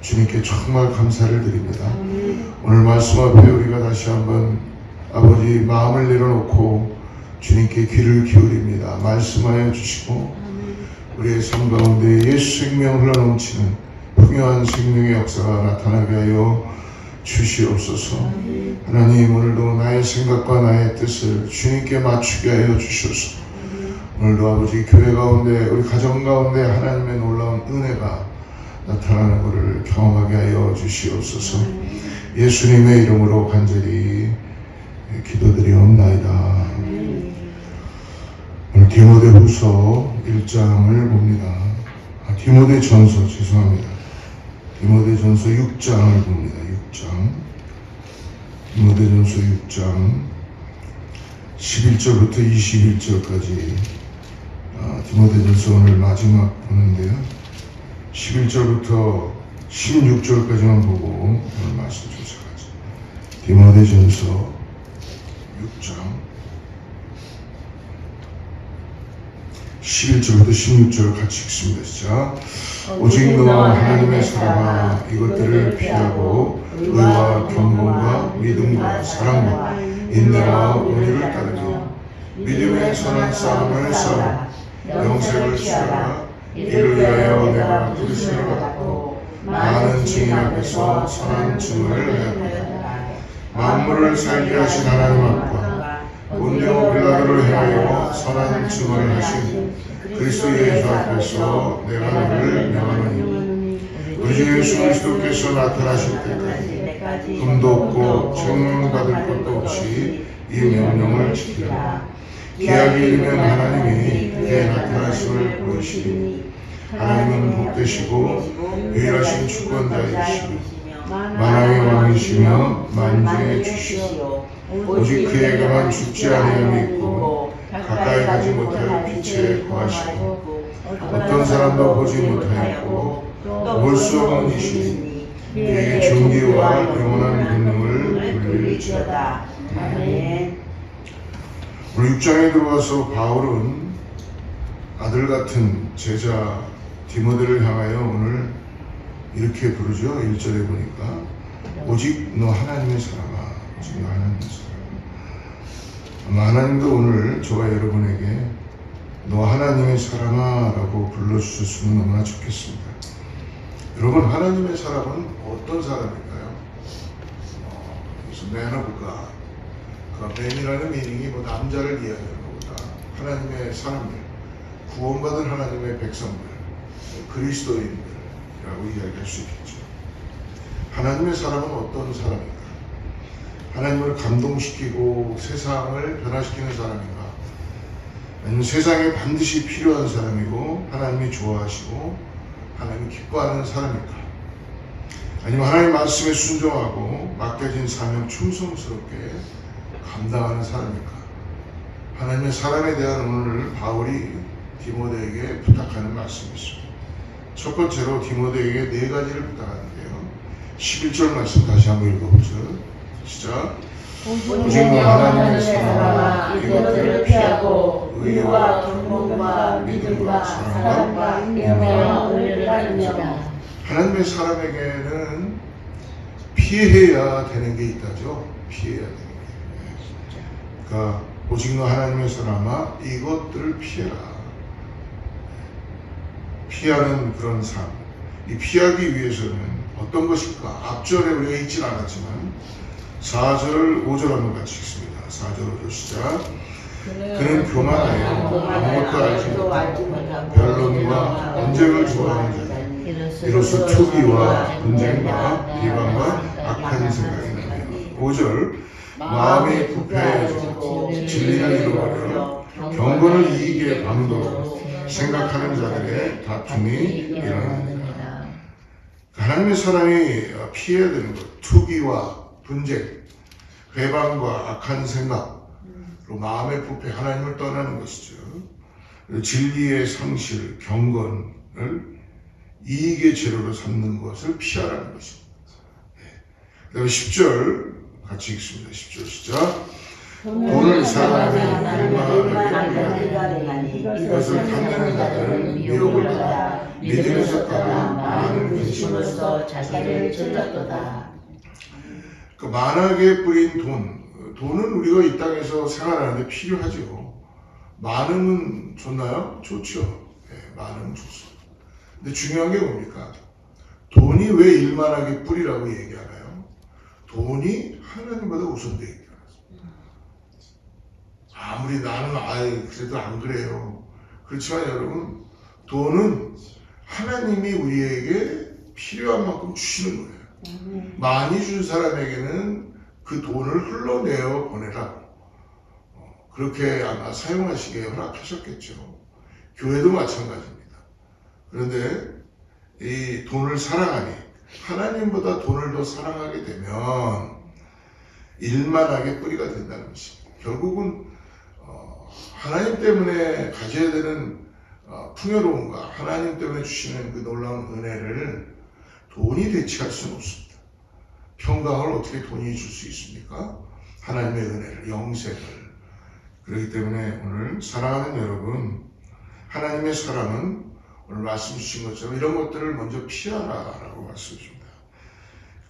주님께 정말 감사를 드립니다. 오늘 말씀 앞에 우리가 다시 한번 아버지 마음을 내려놓고 주님께 귀를 기울입니다. 말씀하여 주시고 우리의 삶 가운데 예수 생명 흘러넘치는 풍요한 생명의 역사가 나타나게 하여 주시옵소서. 하나님 오늘도 나의 생각과 나의 뜻을 주님께 맞추게 하여 주셔서 오늘도 아버지 교회 가운데 우리 가정 가운데 하나님의 놀라운 은혜가 나타나는 것을 경험하게 하여 주시옵소서. 예수님의 이름으로 간절히 기도드리옵나이다. 오늘 디모데후서 1장을 봅니다. 아, 디모데 전서 죄송합니다. 디모데 전서 6장을 봅니다. 6장. 디모데 전서 6장 11절부터 21절까지 아, 디모데 전서 오늘 마지막 보는데요. 11절부터 16절까지만 보고 오늘 말씀 조사하죠. 디모데 전서 6장 11절부터 16절 같이 읽습니다. 시작. 오직 너와 하나님의 사랑아 이것들을 피하고 의와 경건과 믿음과 사랑과 인내와 온유를 따르며 믿음의 선한 싸움을 싸워 영생을 취하라 이를 위하여 내가 그리스도를 받고 많은 증인 앞에서 선한 증언을 하였다. 만물을 살게 하신 하나님 앞과 본디오 빌라도를 행하여 선한 증언을 하신 그리스도 예수 앞에서 내가 너를 명하노니 우리 주 예수 그리스도께서 나타나실 때까지 금도 없고 책망받을 것도 없이 이 명령을 지키라. 기약이 이르면 하나님이 그의 나타나심을 보이시니 하나님은 복되시고 유일하신 주권자이시며 만왕의 왕이시며 만주의 주시오 오직 그에게만 죽지 아니함이 있고 가까이 가지 못할 빛에 거하시고 어떤 사람도 보지 못하였고 볼 수 없는 이시니 그에게 존귀와 영원한 권능을 돌릴지어다 아멘. 오늘 6장에 들어와서 바울은 아들 같은 제자 디모데를 향하여 오늘 이렇게 부르죠. 1절에 보니까 오직 너 하나님의 사랑아 오직 너 하나님의 사랑아 하나님도 오늘 저와 여러분에게 너 하나님의 사랑아 라고 불러주셨으면 너무나 좋겠습니다. 여러분 하나님의 사람은 어떤 사람일까요? 어, man of God 그 맨이라는 미닝이 뭐 남자를 이야기하는 것보다 하나님의 사람들, 구원받은 하나님의 백성들, 그리스도인들이라고 이야기할 수 있겠죠. 하나님의 사람은 어떤 사람인가? 하나님을 감동시키고 세상을 변화시키는 사람인가? 아니면 세상에 반드시 필요한 사람이고 하나님이 좋아하시고 하나님이 기뻐하는 사람인가? 아니면 하나님 말씀에 순종하고 맡겨진 사명 충성스럽게 감당하는 사람일까? 하나님의 사람에 대한 오늘 바울이 디모데에게 부탁하는 말씀이 있습니다. 첫 번째로 디모데에게 네 가지를 부탁하는데요. 11절 말씀 다시 한번 읽어보죠. 시작. 오직 너 하나님의 사랑아 이것들을 피하고 의와 경건과 믿음과 사랑과 인내와 따르며 하나님의 사람에게는 피해야 되는 게 있다죠. 피해야 되는 게. 그러니까 오직 너 하나님의 사람아 이것들을 피해라. 피하는 그런 삶. 이 피하기 위해서는 어떤 것일까? 앞절에 우리가 읽진 않았지만 4절, 5절 한번 같이 읽습니다. 4절, 5절 시작. 그는 교만하여 아무것도 알지 못하고 변론과 언쟁을 좋아하는 자다. 이로써 투기와 분쟁과 비방과 악한 생각이 나며 5절 마음이 부패해지고 진리를 잃어버려 경건을 이익의 방도로 생각하는 자들의 다툼이 일어납니다. 하나님의 사람이 피해야 되는 것 투기와 분쟁 회방과 악한 생각 그리고 마음의 부패 하나님을 떠나는 것이죠. 진리의 상실 경건을 이익의 재료로 삼는 것을 피하라는 것입니다. 그 다음에 10절 같이 읽습니다. 10절 시작. 돈을 사랑하는 일만을 일만을 이것을 탐내는 자들은 미혹을 받아 믿음에서 따라 많은 근심으로써 자기를 찔렀도다. 그 만하게 뿌린 돈, 돈은 우리가 이 땅에서 생활하는데 필요하죠. 많으면 좋나요? 좋죠. 네, 많으면 좋습니다. 근데 중요한 게 뭡니까? 돈이 왜 일만하게 뿌리라고 얘기하나요? 돈이 하나님보다 우선되기. 아무리 나는 아이 그래도 안 그래요. 그렇지만 여러분 돈은 하나님이 우리에게 필요한 만큼 주시는 거예요. 많이 준 사람에게는 그 돈을 흘러내어 보내라고 어, 그렇게 아마 사용하시게 허락하셨겠죠. 교회도 마찬가지입니다. 그런데 이 돈을 사랑하니 하나님보다 돈을 더 사랑하게 되면 일만하게 뿌리가 된다는 것입니다. 결국은 어, 하나님 때문에 가져야 되는 어, 풍요로움과 하나님 때문에 주시는 그 놀라운 은혜를 돈이 대체할 수는 없습니다. 평강을 어떻게 돈이 줄 수 있습니까? 하나님의 은혜를, 영생을. 그렇기 때문에 오늘 사랑하는 여러분, 하나님의 사랑은 오늘 말씀 주신 것처럼 이런 것들을 먼저 피하라라고 말씀 줍니다.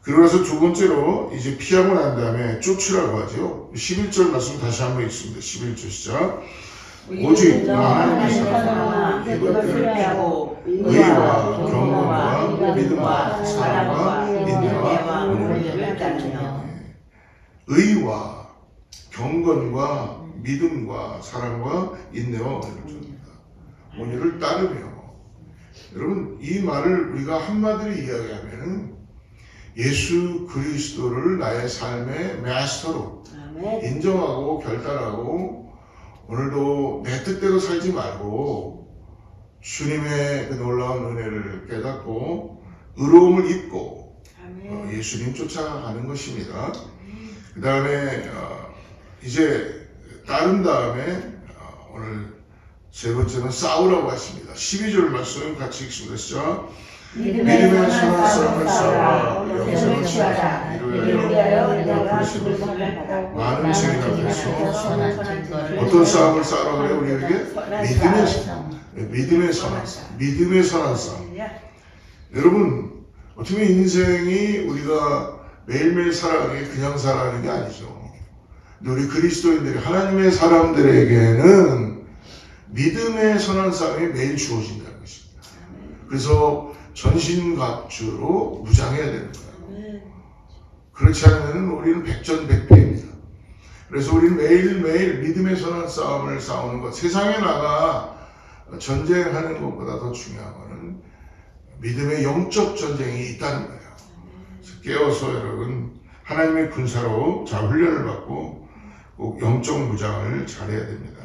그러고 나서 두 번째로 이제 피하고 난 다음에 쫓으라고 하죠. 11절 말씀 다시 한번 읽습니다. 11절 시작. 오직 하나님의 사랑과 이것을 피하고 의와 경건과 믿음과 사랑과 인내와 온유를 따르며 의와 경건과 믿음과 사랑과 인내와 온유를 줍니다. 온유를 따르며 여러분 이 말을 우리가 한마디로 이야기하면 예수 그리스도를 나의 삶의 마스터로 아멘. 인정하고 결단하고 오늘도 내 뜻대로 살지 말고 주님의 그 놀라운 은혜를 깨닫고 의로움을 입고 어, 아멘. 예수님 쫓아가는 것입니다. 그 다음에 어, 이제 따른 다음에 어, 오늘 세 번째는 싸우라고 하십니다. 12절 말씀 같이 읽습니다. 시작. 믿음의 선한 싸움을 싸우라 영생을 취하라 이를 위하여 내가 받아 많은 앞에서 선한 어떤 싸움을 싸우라 그래요 우리에게? 믿음의 싸움. 믿음의 선한 싸움. 믿음의 선한 싸움. 여러분 어떻게 보면 인생이 우리가 매일매일 살아가는 게 그냥 살아가는 게 아니죠. 우리 그리스도인들이 하나님의 사람들에게는 믿음의 선한 싸움이 매일 주어진다는 것입니다. 그래서 전신갑주로 무장해야 되는 거예요. 그렇지 않으면 우리는 백전백패입니다. 그래서 우리는 매일매일 믿음의 선한 싸움을 싸우는 것, 세상에 나가 전쟁하는 것보다 더 중요한 것은 믿음의 영적 전쟁이 있다는 거예요. 그래서 깨어서 여러분 하나님의 군사로 잘 훈련을 받고 꼭 영적 무장을 잘해야 됩니다.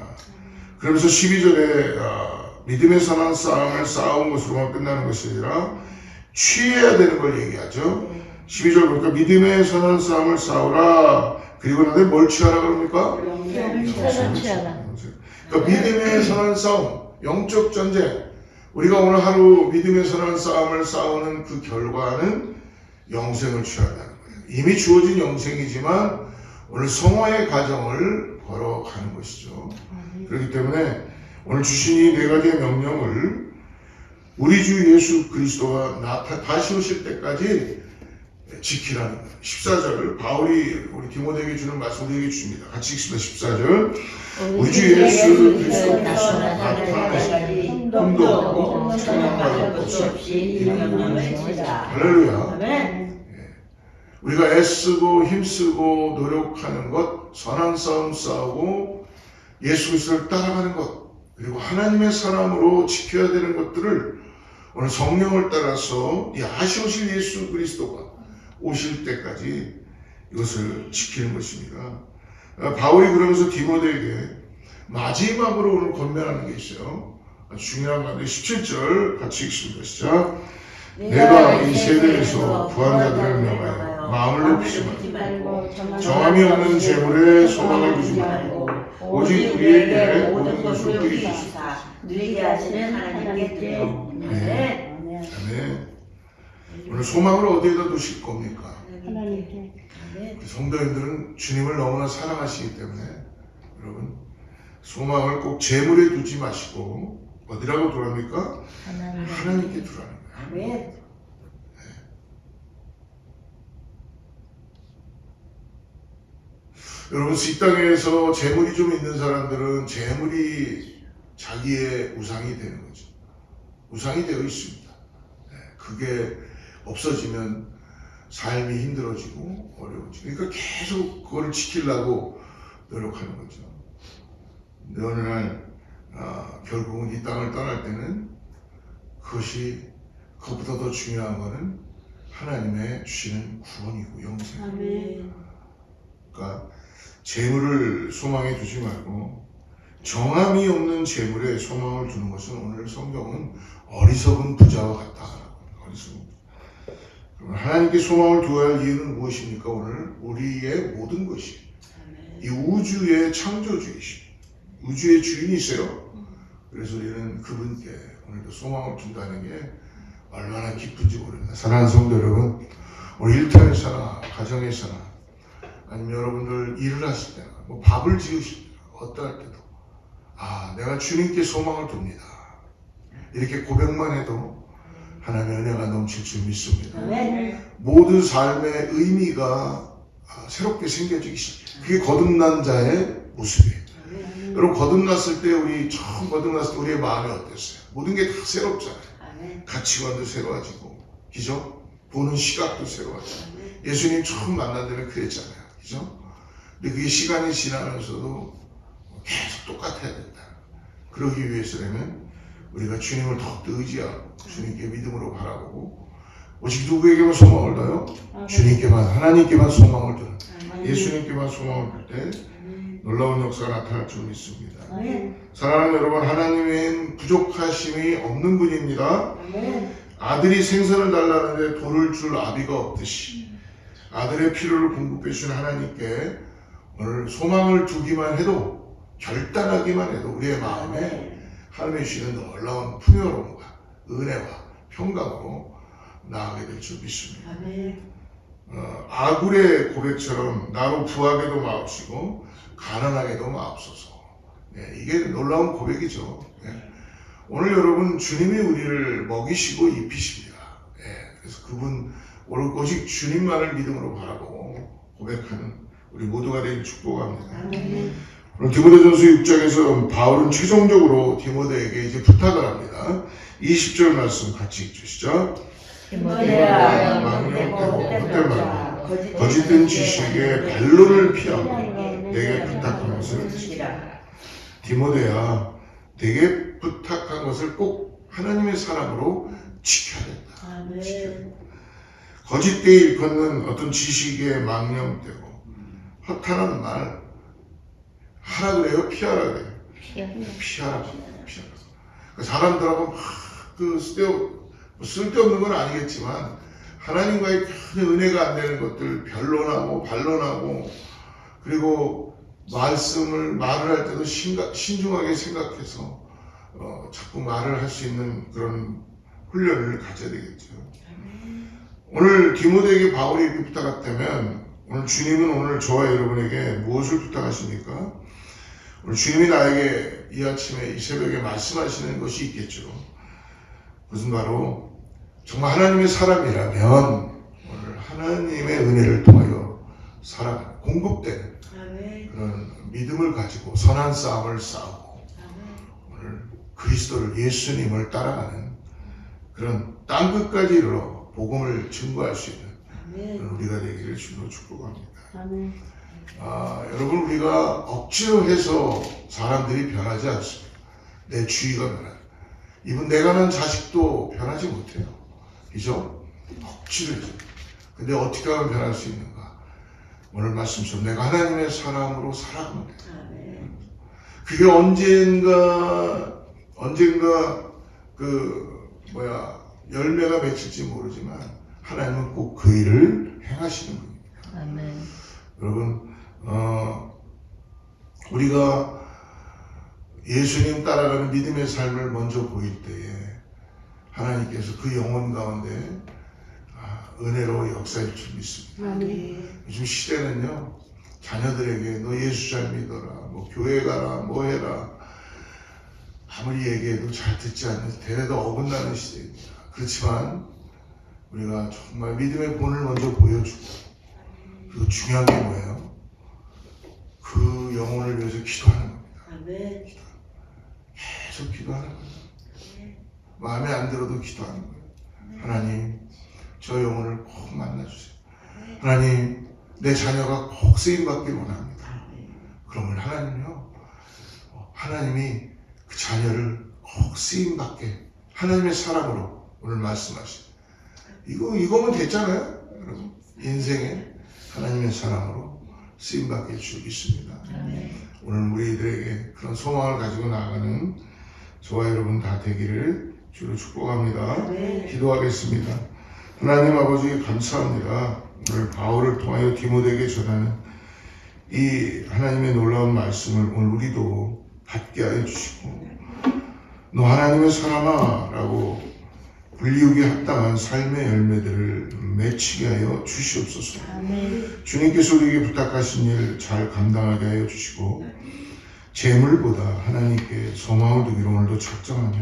그러면서 12절에 아, 믿음의 선한 싸움을 싸운 것으로만 끝나는 것이 아니라 취해야 되는 걸 얘기하죠. 12절 보니까 믿음의 선한 싸움을 싸우라. 그리고 나서 뭘 취하라 그럽니까? 영생을 취하라. 그러니까 믿음의 선한 싸움, 영적 전쟁. 우리가 오늘 하루 믿음의 선한 싸움을 싸우는 그 결과는 영생을 취한다는 거예요. 이미 주어진 영생이지만 오늘 성화의 과정을 걸어가는 것이죠. 그렇기 때문에 오늘 주신 이 네 가지의 명령을 우리 주 예수 그리스도가 나타 다시 오실 때까지 지키라는 거예요. 14절 바울이 우리 디모데에게 주는 말씀 우리에게 줍니다. 같이 읽습니다. 14절 우리 주 예수 그리스도께서 나타나시니 흠도 없고 천명받을 것이 없이. 할렐루야. 아멘. 우리가 애쓰고 힘쓰고 노력하는 것, 선한 싸움 싸우고 예수 그리스도를 따라가는 것, 그리고 하나님의 사람으로 지켜야 되는 것들을 오늘 성령을 따라서 이 아쉬우실 예수 그리스도가 오실 때까지 이것을 지키는 것입니다. 아, 바울이 그러면서 디모데에게 마지막으로 오늘 권면하는 게 있어요. 아주 중요한 건데 17절 같이 읽습니다. 시작. 내가 이 세대에서 부한자들을 명하여 마음을 높이지 말고 정함이 없는 재물에 소망을 두지 말고 오직 우리에게 모든 것을 드리 주시사 누리게 하시는 하나님께 드려. 아멘. 아멘. 오늘 소망을 어디에다 두실 겁니까? 하나님께 우리 성도님들은 주님을 너무나 사랑하시기 때문에 여러분 소망을 꼭 재물에 두지 마시고 어디라고 두랍니까? 하나님 하나님께 두라는 거예요. 아멘 여러분 이 땅에서 재물이 좀 있는 사람들은 재물이 자기의 우상이 되는 거죠. 우상이 되어 있습니다. 네, 그게 없어지면 삶이 힘들어지고 어려워지고 그러니까 계속 그걸 지키려고 노력하는 거죠. 근데 어느 날 아, 결국은 이 땅을 떠날 때는 그것이 그것보다 더 중요한 거는 하나님의 주시는 구원이고 영생. 아멘 그러니까 재물을 소망에 두지 말고 정함이 없는 재물에 소망을 두는 것은 오늘 성경은 어리석은 부자와 같다. 어리석은 하나님께 소망을 두어야 할 이유는 무엇입니까? 오늘 우리의 모든 것이 이 우주의 창조주이시 우주의 주인이세요. 그래서 우리는 그분께 오늘도 소망을 둔다는 게 얼마나 기쁜지 모릅니다. 사랑하는 성도 여러분, 우리 일터에서나 가정에서나 아니면 여러분들 일을 하실 때나 뭐 밥을 지으실 때 어떠할 때도 아 내가 주님께 소망을 둡니다. 이렇게 고백만 해도 하나님의 은혜가 넘칠 줄 믿습니다. 아멘 모든 삶의 의미가 아, 새롭게 생겨지기 시작. 그게 거듭난 자의 모습이에요. 여러분 거듭났을 때 우리 처음 거듭났을 때 우리의 마음이 어땠어요? 모든 게 다 새롭잖아요. 가치관도 새로워지고, 그죠? 보는 시각도 새로워지고. 예수님 처음 만난 데는 그랬잖아요. 그죠? 근데 그게 시간이 지나면서도 계속 똑같아야 된다. 그러기 위해서라면 우리가 주님을 더욱더 의지하고 주님께 믿음으로 바라보고 오직 누구에게만 소망을 둬요? 주님께만 하나님께만 소망을 두는 예수님께만 소망을 둘 때 놀라운 역사가 나타날 줄 믿습니다. 사랑하는 여러분 하나님은 부족하심이 없는 분입니다. 아멘 아들이 생선을 달라는데 돌을 줄 아비가 없듯이 아들의 필요를 공급해 주신 하나님께 오늘 소망을 두기만 해도 결단하기만 해도 우리의 마음에 하나님의 주시는 놀라운 풍요로움과 은혜와 평강으로 나아가게 될 줄 믿습니다. 어, 아굴의 고백처럼 나로 부하게도 마옵시고 가난하게도 마옵소서. 네, 이게 놀라운 고백이죠. 네. 오늘 여러분 주님이 우리를 먹이시고 입히십니다. 네, 그래서 그분 오늘 오직 주님만을 믿음으로 바라보고 고백하는 우리 모두가 되길 축복합니다. 아멘 오늘 디모데전서 6장에서 바울은 최종적으로 디모데에게 이제 부탁을 합니다. 20절 말씀 같이 읽으시죠. 디모데야 망령되고 헛된 헛된 말 말, 거짓된 지식에 반론을 피하고 내게 부탁한 것을 지키라 디모데야 내게 부탁한 것을 꼭 하나님의 사람으로 지켜야 된다. 아멘 거짓되이 일컫는 어떤 지식에 망령되고 허탄한 말 하라 그래요? 피하라 그래요? 피하라 피하라 그 사람들하고 막그 쓸데없, 뭐 쓸데없는 건 아니겠지만 하나님과의 큰 은혜가 안 되는 것들 변론하고 반론하고 그리고 말씀을 말을 할 때도 신가, 신중하게 생각해서 어, 자꾸 말을 할 수 있는 그런 훈련을 가져야 되겠죠. 오늘 디모데에게 바울이 이렇게 부탁했다면 오늘 주님은 오늘 저와 여러분에게 무엇을 부탁하십니까? 오늘 주님이 나에게 이 아침에 이 새벽에 말씀하시는 것이 있겠죠. 그것은 바로 정말 하나님의 사람이라면 오늘 하나님의 은혜를 통하여 공급되는 아멘 그런 믿음을 가지고 선한 싸움을 싸우고 오늘 그리스도를 예수님을 따라가는 그런 땅 끝까지 이르러 복음을 증거할 수 있는 그런 우리가 되기를 주로 축복합니다. 아멘 아, 여러분 우리가 억지로 해서 사람들이 변하지 않습니다. 내 주위가 변해요. 이분 내가 낳은 자식도 변하지 못해요. 그죠? 억지로 해서. 근데 어떻게 하면 변할 수 있는가? 오늘 말씀처럼 내가 하나님의 사람으로 살아가면 돼요. 아멘 그게 언젠가 언젠가 그 뭐야 열매가 맺힐지 모르지만 하나님은 꼭 그 일을 행하시는 분입니다. 아멘 여러분 어, 우리가 예수님 따라가는 믿음의 삶을 먼저 보일 때에 하나님께서 그 영혼 가운데 아, 은혜로 역사일 줄 믿습니다. 아멘. 요즘 시대는요 자녀들에게 너 예수 잘 믿어라 뭐 교회 가라 뭐 해라 아무리 얘기해도 잘 듣지 않는 대래도 어긋나는 시대입니다 그렇지만 우리가 정말 믿음의 본을 먼저 보여주고 그리고 중요한 게 뭐예요? 그 영혼을 위해서 기도하는 겁니다. 계속 기도하는 거예요. 마음에 안 들어도 기도하는 거예요. 하나님 저 영혼을 꼭 만나주세요. 하나님 내 자녀가 꼭 쓰임받길 원합니다. 그러면 하나님요, 어, 하나님이 그 자녀를 꼭 쓰임받게 하나님의 사랑으로 오늘 말씀하신 이거 이거면 됐잖아요, 여러분 인생에 하나님의 사랑으로 쓰임받게 주겠습니다. 오늘 우리들에게 그런 소망을 가지고 나아가는 저와 여러분 다 되기를 주로 축복합니다. 기도하겠습니다. 하나님 아버지 감사합니다. 오늘 바울을 통하여 디모데에게 전하는 이 하나님의 놀라운 말씀을 오늘 우리도 받게 하여 주시고 너 하나님의 사람아 라고 불리우기 합당한 삶의 열매들을 맺히게 하여 주시옵소서 아멘. 주님께서 우리에게 부탁하신 일 잘 감당하게 하여 주시고 재물보다 하나님께 소망을 두기로 오늘도 작정하며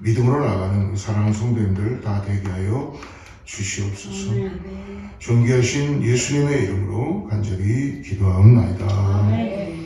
믿음으로 나가는 사랑하는 성도님들 다 되게 하여 주시옵소서. 존귀하신 예수님의 이름으로 간절히 기도하옵나이다. 아멘.